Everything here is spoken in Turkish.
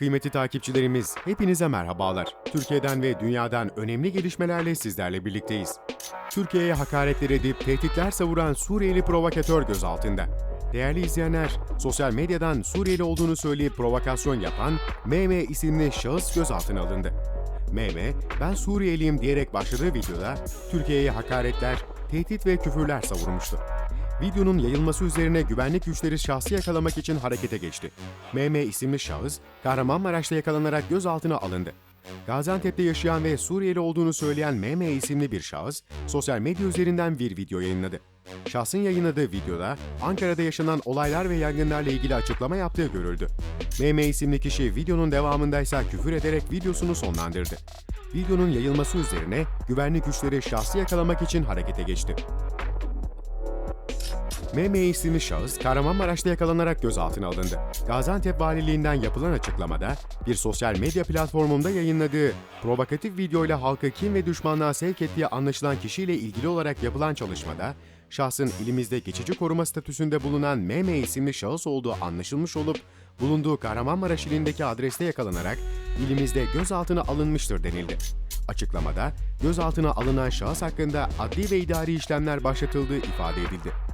Kıymetli takipçilerimiz, hepinize merhabalar. Türkiye'den ve dünyadan önemli gelişmelerle sizlerle birlikteyiz. Türkiye'ye hakaretler edip tehditler savuran Suriyeli provokatör gözaltında. Değerli izleyenler, sosyal medyadan Suriyeli olduğunu söyleyip provokasyon yapan MM isimli şahıs gözaltına alındı. MM, ben Suriyeliyim diyerek başladığı videoda Türkiye'ye hakaretler, tehdit ve küfürler savurmuştu. Videonun yayılması üzerine güvenlik güçleri şahsı yakalamak için harekete geçti. MM isimli şahıs, Kahramanmaraş'ta yakalanarak gözaltına alındı. Gaziantep'te yaşayan ve Suriyeli olduğunu söyleyen MM isimli bir şahıs, sosyal medya üzerinden bir video yayınladı. Şahsın yayınladığı videoda Ankara'da yaşanan olaylar ve yangınlarla ilgili açıklama yaptığı görüldü. MM isimli kişi videonun devamında ise küfür ederek videosunu sonlandırdı. Videonun yayılması üzerine güvenlik güçleri şahsı yakalamak için harekete geçti. MM isimli şahıs Kahramanmaraş'ta yakalanarak gözaltına alındı. Gaziantep Valiliğinden yapılan açıklamada bir sosyal medya platformunda yayınladığı provokatif videoyla halkı kim ve düşmanlığa sevk ettiği anlaşılan kişiyle ilgili olarak yapılan çalışmada şahsın ilimizde geçici koruma statüsünde bulunan MM isimli şahıs olduğu anlaşılmış olup bulunduğu Kahramanmaraş ilindeki adreste yakalanarak ilimizde gözaltına alınmıştır denildi. Açıklamada gözaltına alınan şahıs hakkında adli ve idari işlemler başlatıldığı ifade edildi.